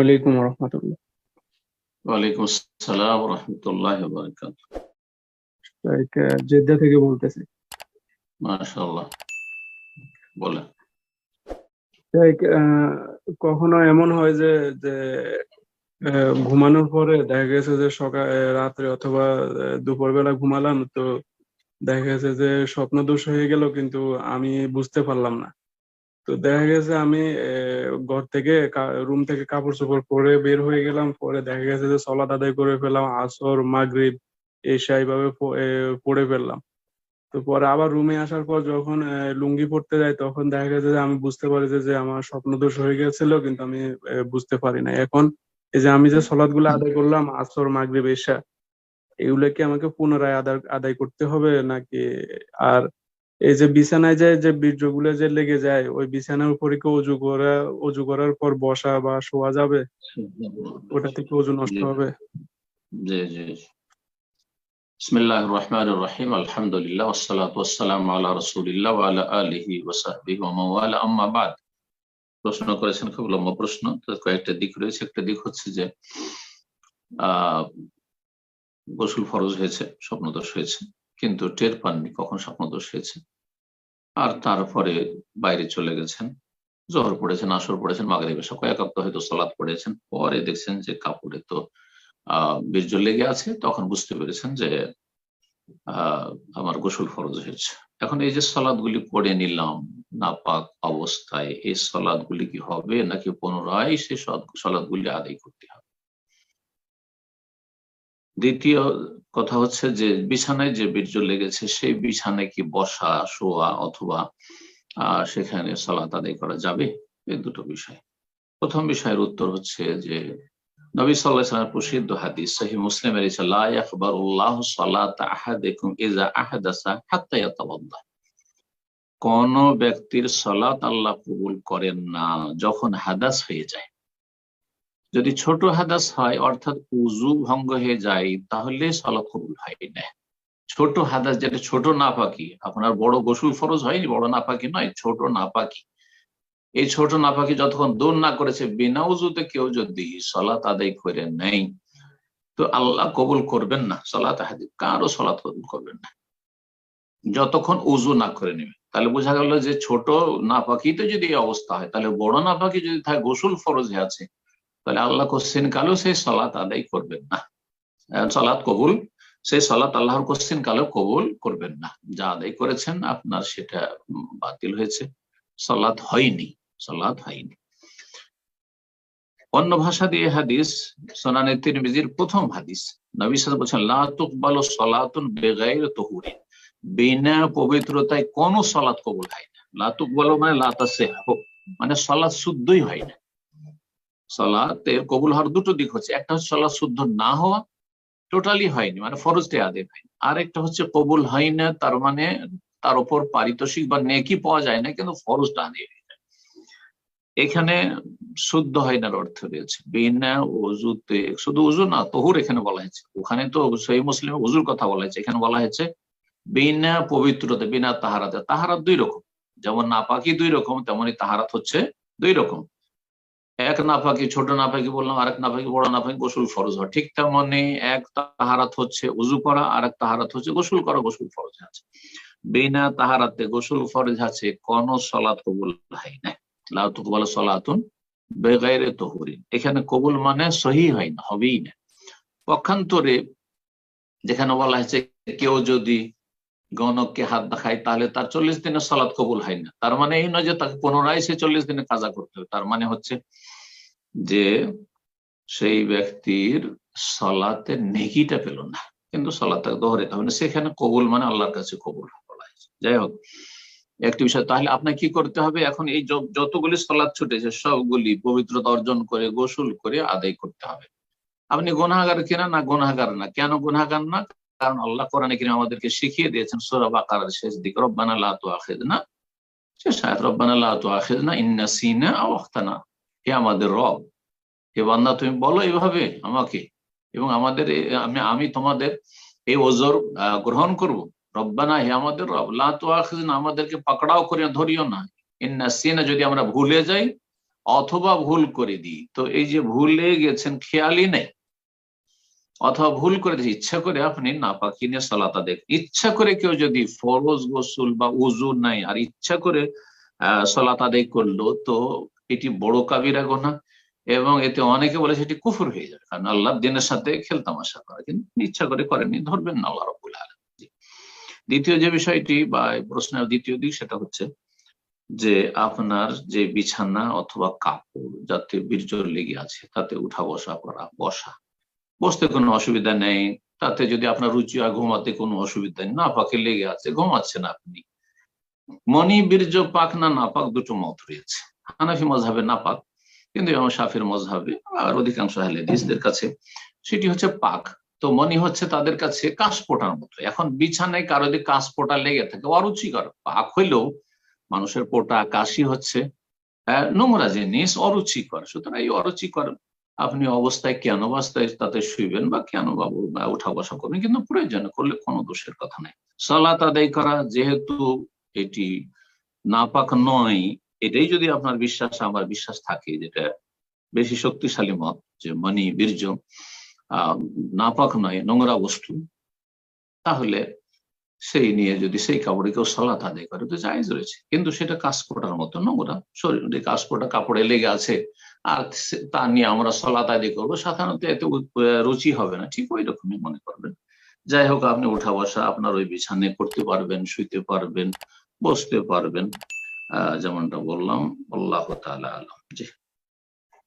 ওয়ালাইকুম রহমতুল্লাহ। ওয়ালাইকুম আসসালাম রহমতুল্লাহ বারকাত জেদ্দা থেকে বলতেছি। মাশাআল্লাহ। বলেন। কখনো এমন হয় যে যে ঘুমানোর পরে দেখা গেছে যে সকাল রাত্রে অথবা দুপুরবেলা ঘুমালাম তো দেখা গেছে যে স্বপ্নদোষ হয়ে গেল কিন্তু আমি বুঝতে পারলাম না। তো দেখা গেছে আমি ঘর থেকে রুম থেকে কাপড় চোপড় পরে বের হয়ে গেলাম, পরে দেখা গেছে যে সলাত আদায় করে ফেললাম আসর, মাগরিব এশা এইভাবে পড়ে ফেললাম। তো পরে আবার রুমে আসার পর যখন লুঙ্গি পরতে যাই, তখন দেখা গেছে যে আমি বুঝতে পারি যে আমার স্বপ্নদোষ হয়ে গেছিল, কিন্তু আমি বুঝতে পারি না এখন এই যে আমি যে সলাদগুলো আদায় করলাম, আসর, মাগরিব, এসা, এগুলো কি আমাকে পুনরায় আদায় আদায় করতে হবে নাকি আর এই যে বিছানায় যে যে বীর্যগুলো যে লেগে যায় ওই বিছানার উপরে কি অজু করা অজু করার পর বসা বা শোয়া যাবে? ওটা থেকে অজু নষ্ট হবে? জি জি রহমানির রহিম। আলহামদুলিল্লাহ ওয়াসসালাতু ওয়াসসালামু আলা রাসূলিল্লাহ ওয়া আলা মান ওয়ালা আম্মা বাদ। প্রশ্ন করেছেন খুব লম্বা প্রশ্ন। তো কয়েকটা দিক রয়েছে। একটা দিক হচ্ছে যে আহ গোসল ফরজ হয়েছে স্বপ্নদোষ হয়েছে। কিন্তু টের পাননি কখন স্বপ্নদোষ হয়েছে। আর তারপরে বাইরে চলে গেছেন, জোহর পড়েছেন, আসর পড়েছেন মাগরিবে সব কয়েক অক্ত হয়তো সলাদ পড়েছেন, পরে দেখছেন যে কাপড়ে তো আহ বীর্য লেগে আছে, তখন বুঝতে পেরেছেন যে আহ আমার গোসল ফরজ হয়েছে। এখন এই যে সলাদ গুলি পড়ে নিলাম, নাপাক অবস্থায়, এই সলাদ গুলি কি হবে? নাকি পুনরায় সেই সলাদ গুলি আদায় করতে হবে? দ্বিতীয় কথা হচ্ছে যে বিছানায় যে বীর্য লেগেছে, সেই বিছানায় কি বসা, শোয়া অথবা সেখানে সলাত আদায় করা যাবে? এই দুটো বিষয়। প্রথম বিষয়ের উত্তর হচ্ছে যে নবী সাল্লাহ প্রসিদ্ধ হাদিস সহি মুসলিমের ইয়াতাওয়াদ্দা কোন ব্যক্তির সলাত আল্লাহ কবুল করেন না যখন হাদাস হয়ে যায়। যদি ছোট হাদাস হয়, অর্থাৎ উজু ভঙ্গ হয়ে যায়, তাহলে সলাত কবুল হয় না। ছোট হাদাস যেটা ছোট নাপাকি আপনার বড় গোসল ফরজ হয়নি, বড় নাপাকি নয়, ছোট নাপাকি এই ছোট নাপাকি যতক্ষণ দৌড় না করেছে, বিনা উজুতে কেউ যদি সলাত আদায় করে নেই, তো আল্লাহ কবুল করবেন না, সলাত হাদি কারও সলাত কবুল করবেন না। যতক্ষণ উজু না করে নেবে। তাহলে বোঝা গেল যে ছোট না নাপাকিতে যদি অবস্থা হয়, তাহলে বড় না নাপাকি যদি থাকে গোসল ফরজে আছে তাহলে আল্লাহ কোশ্চেন কালেও সেই সলাত আদায় করবেন না। সলাত কবুল, সেই সলাত আল্লাহর কোশ্চেন কালেও কবুল করবেন না। যা আদায় করেছেন আপনার সেটা বাতিল হয়েছে। সলাত হয়নি সলাত হয়নি। অন্য ভাষা দিয়ে হাদিস, সোনানে তিরমিজির প্রথম হাদিস। নবী সাল বলছেন, লা তুকবালু সলাতুন বেগাইর তহুরিন বিনা পবিত্রতায় কোন সলাৎ কবুল হয় না। লা তুকবালু মানে লাতাসে মানে সলাৎ শুদ্ধই হয় না। সলাতের কবুল হওয়ার দুটো দিক হচ্ছে। একটা হচ্ছে সলাৎ শুদ্ধ না হওয়া টোটালি হয়নি মানে ফরজটাই আদায় হয়নি। আর একটা হচ্ছে কবুল হয় না তার মানে তার উপর পারিতোষিক বা নেকি পাওয়া যায় না, কিন্তু ফরজটা আদায় হয়ে যায় এখানে শুদ্ধ হয় না অর্থ রয়েছে। বিনা উজুতে শুধু উজু না, তহুর এখানে বলা হয়েছে। ওখানে তো সেই মুসলিম উজুর কথা বলা হয়েছে। এখানে বলা হয়েছে বিনা পবিত্রতা, বিনা তাহারাতে। তাহারাত দুই রকম। যেমন নাপাকি দুই রকম তেমনই তাহারাত হচ্ছে দুই রকম। এক নাফাকি, ছোট নাফাকি বললাম, আরেক নাফাকি, বড় নাফাকি, গোসল ফরজ হয়। ঠিক তেমনি এক তাহারাত হচ্ছে উজু করা আর এক তাহারাত হচ্ছে গোসল করা, গোসল ফরজ আছে। বিনা তাহারাতে গোসল ফরজ আছে, কোন সলাৎ কবুল হয় না। লাউতুকবাল সলাতুন বেগাইরে তহুরিন এখানে কবুল মানে সহি হয় না, হবেই না। পক্ষান্তরে যেখানে বলা হয়েছে কেউ যদি গণককে হাত দেখায়, তাহলে তার চল্লিশ দিনের সলাৎ কবুল হয় না। তার মানে এই নয় যে তাকে পুনরায় সে চল্লিশ দিনে কাজা করতে হবে। তার মানে হচ্ছে যে সেই ব্যক্তির সলাতে নেকিটা পেল না, কিন্তু সলাতে দোহরাতে হবে না। সেখানে কবুল মানে আল্লাহর কাছে কবুল বলা যাই হোক, একটি বিষয়, তাহলে আপনার কি করতে হবে? এখন এই যতগুলি সলাদ ছুটেছে, সবগুলি পবিত্রতা অর্জন করে, গোসল করে আদায় করতে হবে। আপনি গুনাগার কিনা না গুনাগার না? কেন গুনাগার না? কারণ আল্লাহ কোরআনে কিনা আমাদেরকে শিখিয়ে দিয়েছেন সোরাব আকার শেষ দিক, রব্বানা লা তো আখেদ না শেষ আয়াত, রব্বানা লা তো আখেদ না ইন্না সিনা হে আমাদের রব, হে বান্দা, তুমি বলো আমাকে, এবং আমাদের, আমি আমি তোমাদের এই ওজোর গ্রহণ করব। রব্বানা, হে আমাদের রব, লা তো আখেদ না আমাদেরকে পাকড়াও করে ধরিও না। ইন্না সিনা, যদি আমরা ভুলে যাই, অথবা ভুল করে দিই। তো এই যে ভুলে গেছেন, খেয়ালই নেই। অথবা ভুল করে ইচ্ছা করে আপনি নাপাকি নিয়ে সালাত ইচ্ছা করে কেউ যদি ফরজ গোসল বা উজু নাই, আর ইচ্ছা করে সালাত আদায় করল, তো এটি বড় কাবিরা গোনা এবং এতে অনেকে বলে সেটি কুফুর হয়ে যাবে। কারণ আল্লাহ দিনের সাথে খেলতামাশা করা, কিন্তু ইচ্ছা করে করেনি ধরবেন না আল্লাহ রবুল দ্বিতীয় যে বিষয়টি বা প্রশ্নের দ্বিতীয় দিক, সেটা হচ্ছে যে আপনার যে বিছানা অথবা কাপড় যাতে বীর্য লেগে আছে, তাতে উঠা বসা করা বসা বসতে কোনো অসুবিধা নেই। তাতে যদি আপনার রুচি হয় ঘুমাতে কোনো অসুবিধা নেই। না পাকে লেগে আছে ঘুমাচ্ছেন আপনি। মনি বীর্য পাক না নাপাক দুটো মত রয়েছে। হানাফি মজাবে নাপাক কিন্তু ইমাম শাফির মজহাবে আর অধিকাংশ হালেদিসদের কাছে সেটি হচ্ছে পাক। তো মনি হচ্ছে তাদের কাছে কাশপোটার মতো। এখন বিছানায় কারও যদি কাশপোটা লেগে থাকে অরুচিকর। পাক হইলেও মানুষের পোটা কাশি হচ্ছে। আহ, নোংরা জিনিস অরুচিকর। সুতরাং এই অরুচিকর আপনি অবস্থায় কেন অবস্থায় তাতে শুইবেন বা কেন বা উঠা বসা করবেন? কিন্তু প্রয়োজন, করলে কোনো দোষের কথা নাই। সালাত আদায় করা যেহেতু এটি নাপাক নয়, এটাই যদি আপনার বিশ্বাস, আমার বিশ্বাস থাকে যেটা বেশি শক্তিশালী মত, যে মানি বীর্য নাপাক নয়, নোংরা বস্তু, তাহলে সেই নিয়ে যদি সেই কাপড়ে কেউ সালাত আদায় করে, তো জায়েজ রয়েছে। কিন্তু সেটা কাশপোটার মতো নোংরা শরীরে কাশপোটা কাপড়ে লেগে আছে আর তা নিয়ে আমরা সলাত আদি করব। সাধারণত এতে রুচি হবে না, ঠিক ওই রকমই মনে করবেন। যাই হোক, আপনি উঠা বসা, আপনার ওই বিছানে করতে পারবেন, শুইতে পারবেন, বসতে পারবেন। আহ, যেমনটা বললাম, আল্লাহ তালা আলম। জি।